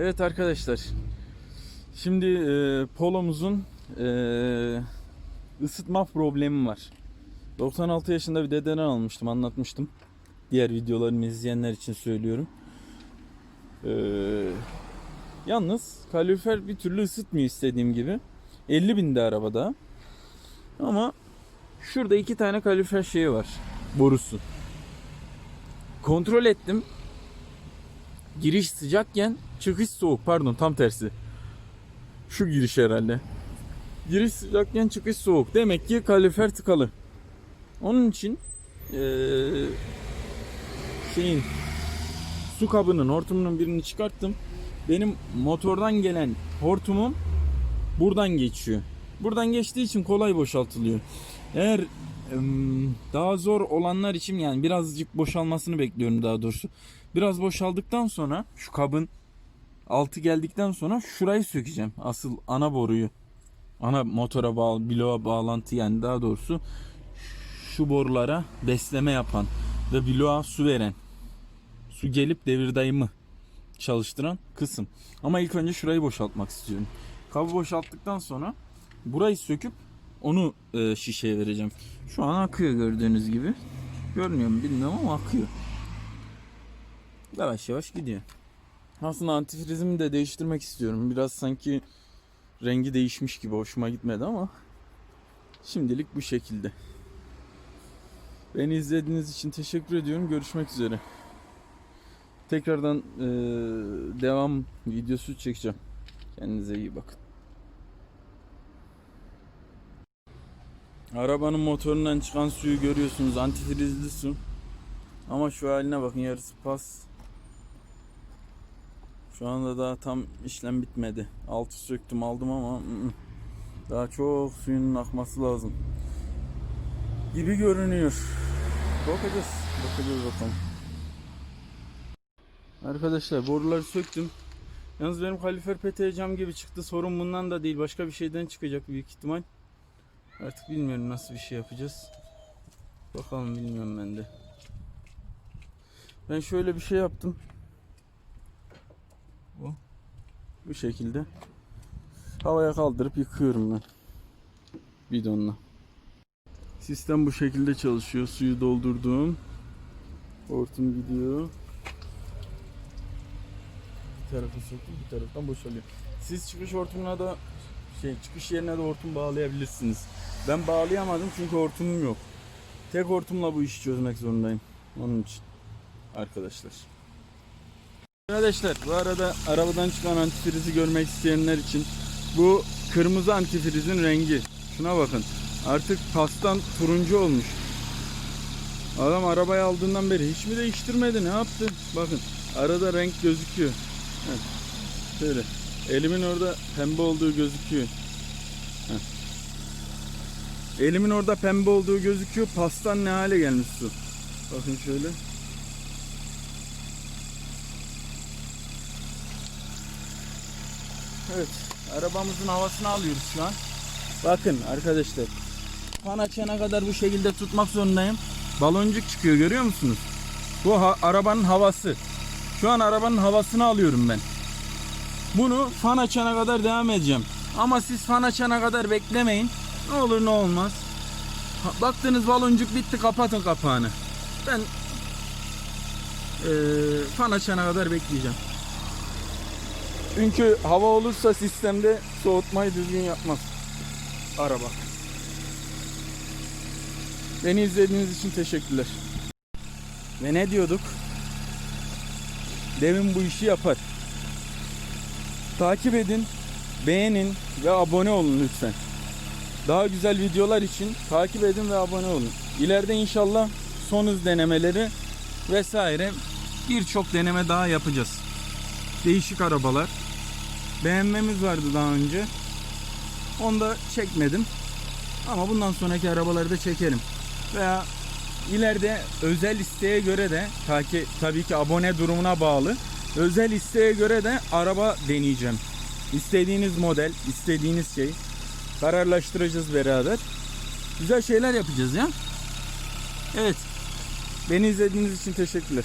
Evet arkadaşlar. Şimdi e, polomuzun e, ısıtma problemi var. 96 yaşında bir dededen almıştım, anlatmıştım. Diğer videolarımı izleyenler için söylüyorum. E, yalnız kalorifer bir türlü ısıtmıyor istediğim gibi. 50 binde arabada. Ama şurada iki tane kalorifer şeyi var. Borusu. Kontrol ettim. Giriş sıcakken çıkış soğuk. Pardon tam tersi. Şu giriş herhalde. Giriş sıcakken çıkış soğuk. Demek ki kalorifer tıkalı. Onun için eee, şeyin su kabının hortumunun birini çıkarttım. Benim motordan gelen hortumum buradan geçiyor. Buradan geçtiği için kolay boşaltılıyor. Eğer daha zor olanlar için yani birazcık boşalmasını bekliyorum daha doğrusu. Biraz boşaldıktan sonra şu kabın altı geldikten sonra şurayı sökeceğim. Asıl ana boruyu. Ana motora bağlı, bloğa bağlantı yani daha doğrusu şu borulara besleme yapan ve bloğa su veren su gelip devir dayımı çalıştıran kısım. Ama ilk önce şurayı boşaltmak istiyorum. Kabı boşalttıktan sonra burayı söküp onu e, şişeye vereceğim. Şu an akıyor gördüğünüz gibi. Görmüyor mu bilmiyorum ama akıyor. Yavaş yavaş gidiyor. Aslında antifrizimi de değiştirmek istiyorum. Biraz sanki rengi değişmiş gibi hoşuma gitmedi ama şimdilik bu şekilde. Beni izlediğiniz için teşekkür ediyorum. Görüşmek üzere. Tekrardan eee, devam videosu çekeceğim. Kendinize iyi bakın. Arabanın motorundan çıkan suyu görüyorsunuz. Antifrizli su. Ama şu haline bakın yarısı pas. Şu anda daha tam işlem bitmedi. Altı söktüm aldım ama daha çok suyun akması lazım. Gibi görünüyor. Bakacağız. Bakacağız bakalım. Arkadaşlar boruları söktüm. Yalnız benim kalifer peteği cam gibi çıktı. Sorun bundan da değil. Başka bir şeyden çıkacak büyük ihtimal. Artık bilmiyorum nasıl bir şey yapacağız. Bakalım bilmiyorum ben de. Ben şöyle bir şey yaptım. Bu. Bu şekilde. Havaya kaldırıp yıkıyorum ben. Bidonla. Sistem bu şekilde çalışıyor. Suyu doldurduğum. Hortum gidiyor. Bir tarafa sokup bir taraftan boşalıyor. Siz çıkış hortumuna da şey çıkış yerine de hortum bağlayabilirsiniz. Ben bağlayamadım çünkü hortumum yok. Tek hortumla bu işi çözmek zorundayım. Onun için arkadaşlar. Arkadaşlar bu arada arabadan çıkan antifrizi görmek isteyenler için bu kırmızı antifrizin rengi. Şuna bakın. Artık pastan turuncu olmuş. Adam arabayı aldığından beri hiç mi değiştirmedi? Ne yaptı? Bakın arada renk gözüküyor. Heh. Şöyle. Elimin orada pembe olduğu gözüküyor. Heh. Elimin orada pembe olduğu gözüküyor. Pastan ne hale gelmiş su. Bakın şöyle. Evet. Arabamızın havasını alıyoruz şu an. Bakın arkadaşlar. Fan açana kadar bu şekilde tutmak zorundayım. Baloncuk çıkıyor görüyor musunuz? Bu ha- arabanın havası. Şu an arabanın havasını alıyorum ben. Bunu fan açana kadar devam edeceğim. Ama siz fan açana kadar beklemeyin. Ne olur ne olmaz. Baktınız baloncuk bitti kapatın kapağını. Ben eee, fan açana kadar bekleyeceğim. Çünkü hava olursa sistemde soğutmayı düzgün yapmaz araba. Beni izlediğiniz için teşekkürler. Ve ne diyorduk? Devin bu işi yapar. Takip edin, beğenin ve abone olun lütfen. Daha güzel videolar için takip edin ve abone olun. İleride inşallah son hız denemeleri vesaire birçok deneme daha yapacağız. Değişik arabalar. BMW'miz vardı daha önce. Onu da çekmedim. Ama bundan sonraki arabaları da çekerim. Veya ileride özel isteğe göre de tabii ki abone durumuna bağlı. Özel isteğe göre de araba deneyeceğim. İstediğiniz model, istediğiniz şey kararlaştıracağız beraber. Güzel şeyler yapacağız ya. Evet. Beni izlediğiniz için teşekkürler.